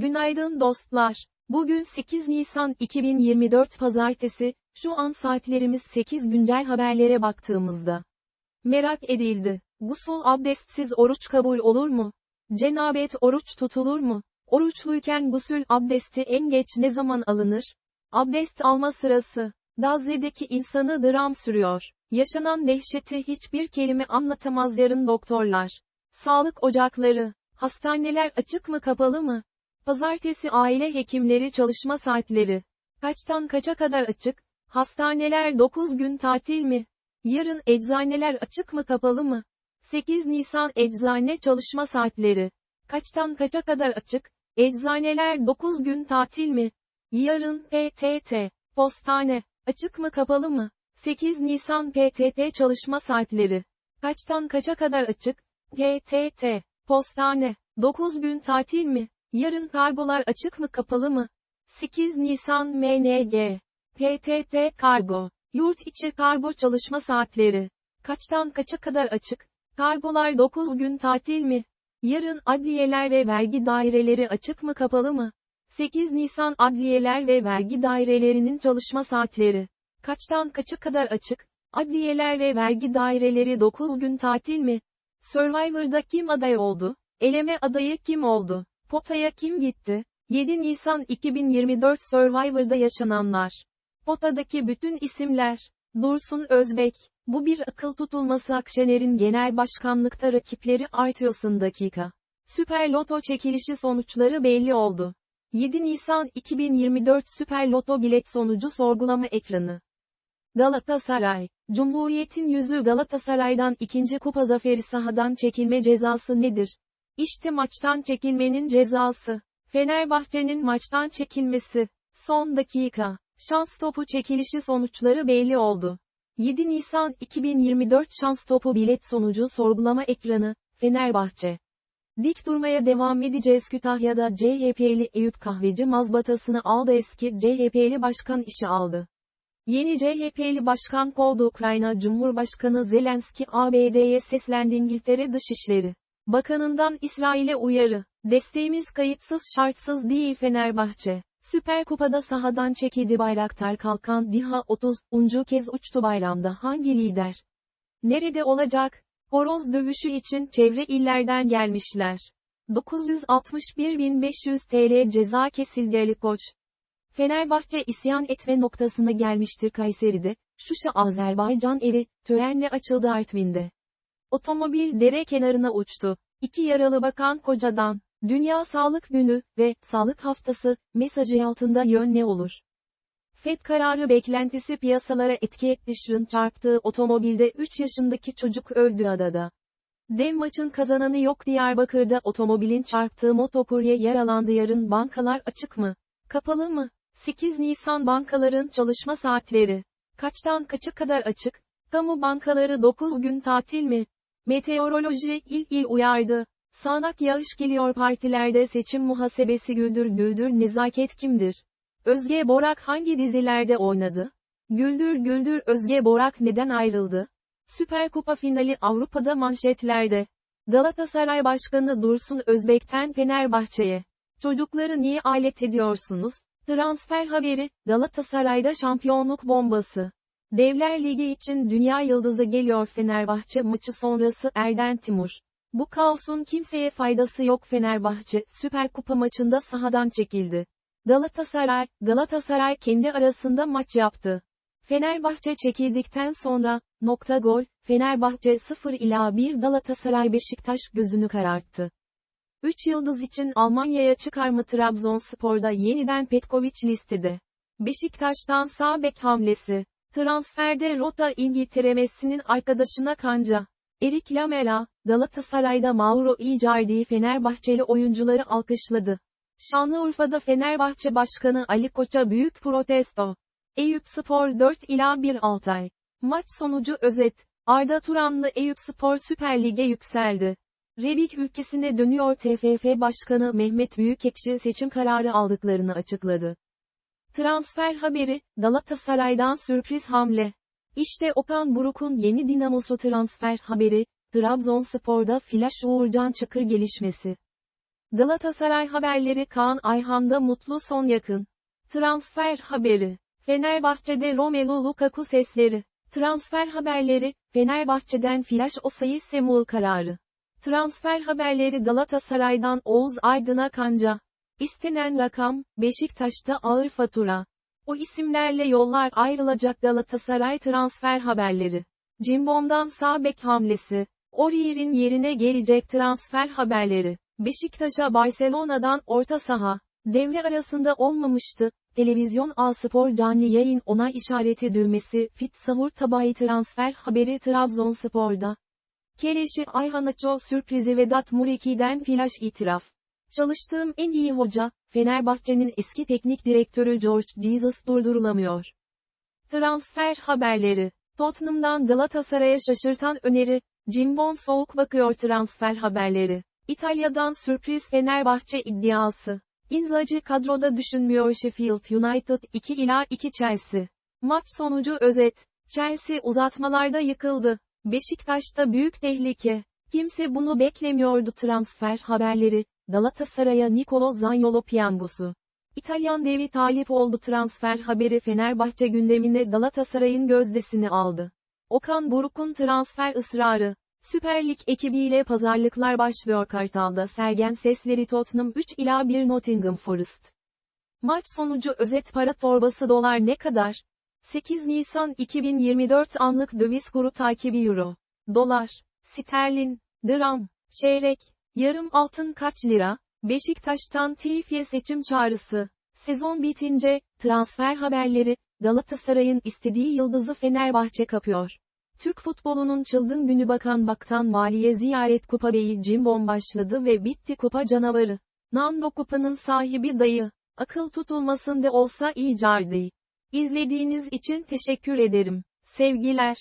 Günaydın dostlar. Bugün 8 Nisan 2024 Pazartesi, şu an saatlerimiz 8 güncel haberlere baktığımızda. Merak edildi. Gusül abdestsiz oruç kabul olur mu? Cenabet oruç tutulur mu? Oruçluyken gusül abdesti en geç ne zaman alınır? Abdest alma sırası. Gazze'deki insanı dram sürüyor. Yaşanan dehşeti hiçbir kelime anlatamaz yarın doktorlar. Sağlık ocakları. Hastaneler açık mı kapalı mı? Pazartesi aile hekimleri çalışma saatleri. Kaçtan kaça kadar açık? Hastaneler 9 gün tatil mi? Yarın eczaneler açık mı kapalı mı? 8 Nisan eczane çalışma saatleri. Kaçtan kaça kadar açık? Eczaneler 9 gün tatil mi? Yarın PTT, postane, açık mı kapalı mı? 8 Nisan PTT çalışma saatleri. Kaçtan kaça kadar açık? PTT, postane, 9 gün tatil mi? Yarın kargolar açık mı kapalı mı? 8 Nisan MNG. PTT Kargo. Yurt içi kargo çalışma saatleri. Kaçtan kaça kadar açık? Kargolar 9 gün tatil mi? Yarın adliyeler ve vergi daireleri açık mı kapalı mı? 8 Nisan adliyeler ve vergi dairelerinin çalışma saatleri. Kaçtan kaça kadar açık? Adliyeler ve vergi daireleri 9 gün tatil mi? Survivor'da kim aday oldu? Eleme adayı kim oldu? Pota'ya kim gitti? 7 Nisan 2024 Survivor'da yaşananlar. Pota'daki bütün isimler. Dursun Özbek. Bu bir akıl tutulması Akşener'in genel başkanlıkta rakipleri artıyorsun dakika. Süper Loto çekilişi sonuçları belli oldu. 7 Nisan 2024 Süper Loto bilet sonucu sorgulama ekranı. Galatasaray. Cumhuriyet'in yüzü Galatasaray'dan ikinci kupa zaferi sahadan çekilme cezası nedir? İşte maçtan çekilmenin cezası. Fenerbahçe'nin maçtan çekilmesi. Son dakika. Şans topu çekilişi sonuçları belli oldu. 7 Nisan 2024 şans topu bilet sonucu sorgulama ekranı, Fenerbahçe. Dik durmaya devam edeceğiz Kütahya'da CHP'li Eyüp Kahveci mazbatasını aldı eski CHP'li başkan işi aldı. Yeni CHP'li başkan kovdu Ukrayna Cumhurbaşkanı Zelenski ABD'ye seslendi İngiltere Dışişleri. Bakanından İsrail'e uyarı. Desteğimiz kayıtsız şartsız değil Fenerbahçe. Süper Kupa'da sahadan çekildi Bayraktar Kalkan Diha 30. uncu kez uçtu bayramda hangi lider? Nerede olacak? Horoz dövüşü için çevre illerden gelmişler. 961.500 TL ceza kesildi Ali Koç. Fenerbahçe isyan etme noktasına gelmiştir Kayseri'de, Şuşa Azerbaycan evi, törenle açıldı Artvin'de. Otomobil dere kenarına uçtu. İki yaralı bakan kocadan, Dünya Sağlık Günü ve Sağlık Haftası mesajı altında yön ne olur? FED kararı beklentisi piyasalara etki etti. Şırın çarptığı otomobilde 3 yaşındaki çocuk öldü adada. Dev maçın kazananı yok Diyarbakır'da otomobilin çarptığı motokurye yaralandı yarın bankalar açık mı? Kapalı mı? 8 Nisan bankaların çalışma saatleri. Kaçtan kaça kadar açık? Kamu bankaları 9 gün tatil mi? Meteoroloji il il uyardı. Sağnak yağış geliyor partilerde seçim muhasebesi güldür güldür nezaket kimdir? Özge Borak hangi dizilerde oynadı? Güldür güldür Özge Borak neden ayrıldı? Süper Kupa finali Avrupa'da manşetlerde. Galatasaray Başkanı Dursun Özbek'ten Fenerbahçe'ye. Çocukları niye alet ediyorsunuz? Transfer haberi, Galatasaray'da şampiyonluk bombası. Devler Ligi için dünya yıldızı geliyor Fenerbahçe maçı sonrası Erden Timur. Bu kaosun kimseye faydası yok Fenerbahçe, Süper Kupa maçında sahadan çekildi. Galatasaray, Galatasaray kendi arasında maç yaptı. Fenerbahçe çekildikten sonra, nokta gol, Fenerbahçe 0 ila 1 Galatasaray Beşiktaş gözünü kararttı. 3 yıldız için Almanya'ya çıkar mı Trabzonspor'da yeniden Petkovic listede. Beşiktaş'tan sağ bek hamlesi. Transferde rota İngiltere Messi'nin arkadaşına kanca. Erik Lamela, Galatasaray'da Mauro Icardi'yi Fenerbahçeli oyuncuları alkışladı. Şanlıurfa'da Fenerbahçe Başkanı Ali Koç'a büyük protesto. Eyüp Spor 4 ila 1 Altay. Maç sonucu özet. Arda Turanlı Eyüp Spor Süper Lig'e yükseldi. Rebik ülkesine dönüyor TFF Başkanı Mehmet Büyükekşi seçim kararı aldıklarını açıkladı. Transfer haberi, Galatasaray'dan sürpriz hamle. İşte Okan Buruk'un yeni Dinamosu transfer haberi, Trabzonspor'da Flash Uğurcan Çakır gelişmesi. Galatasaray haberleri Kaan Ayhan'da mutlu son yakın. Transfer haberi. Fenerbahçe'de Romelu Lukaku sesleri. Transfer haberleri, Fenerbahçe'den Flash Osayi Semul kararı. Transfer haberleri Galatasaray'dan Oğuz Aydın'a kanca. İstenen rakam, Beşiktaş'ta ağır fatura. O isimlerle yollar ayrılacak Galatasaray transfer haberleri. Cimbom'dan sağ bek hamlesi. Orier'in yerine gelecek transfer haberleri. Beşiktaş'a Barcelona'dan orta saha. Devre arasında olmamıştı. Televizyon A Spor canlı yayın ona işareti düğmesi, Fit Sahur Tabayi transfer haberi Trabzonspor'da. Keleşi Ayhanaço sürprizi Vedat Muriki'den flash itiraf. Çalıştığım en iyi hoca, Fenerbahçe'nin eski teknik direktörü George Jesus durdurulamıyor. Transfer haberleri. Tottenham'dan Galatasaray'a şaşırtan öneri, Cimbom soğuk bakıyor transfer haberleri. İtalya'dan sürpriz Fenerbahçe iddiası. Inzaghi kadroda düşünmüyor Sheffield United 2 ila 2 Chelsea. Maç sonucu özet. Chelsea uzatmalarda yıkıldı. Beşiktaş'ta büyük tehlike. Kimse bunu beklemiyordu transfer haberleri. Galatasaray'a Nicolo Zaniolo piyangosu. İtalyan devi talip oldu transfer haberi Fenerbahçe gündeminde Galatasaray'ın gözdesini aldı. Okan Buruk'un transfer ısrarı. Süper Lig ekibiyle pazarlıklar başlıyor Kartal'da Sergen Sesleri Tottenham 3 ila 1 Nottingham Forest. Maç sonucu özet para torbası dolar ne kadar? 8 Nisan 2024 anlık döviz kuru takibi euro. Dolar, sterlin, gram, çeyrek, yarım altın kaç lira? Beşiktaş'tan TFF seçim çağrısı. Sezon bitince, transfer haberleri, Galatasaray'ın istediği yıldızı Fenerbahçe kapıyor. Türk futbolunun çılgın günü Bakan Baktan Valiye Ziyaret Kupa Beyi Cimbom başladı ve bitti kupa canavarı. Nando Kupa'nın sahibi dayı. Akıl tutulmasın de olsa icardı. İzlediğiniz için teşekkür ederim. Sevgiler.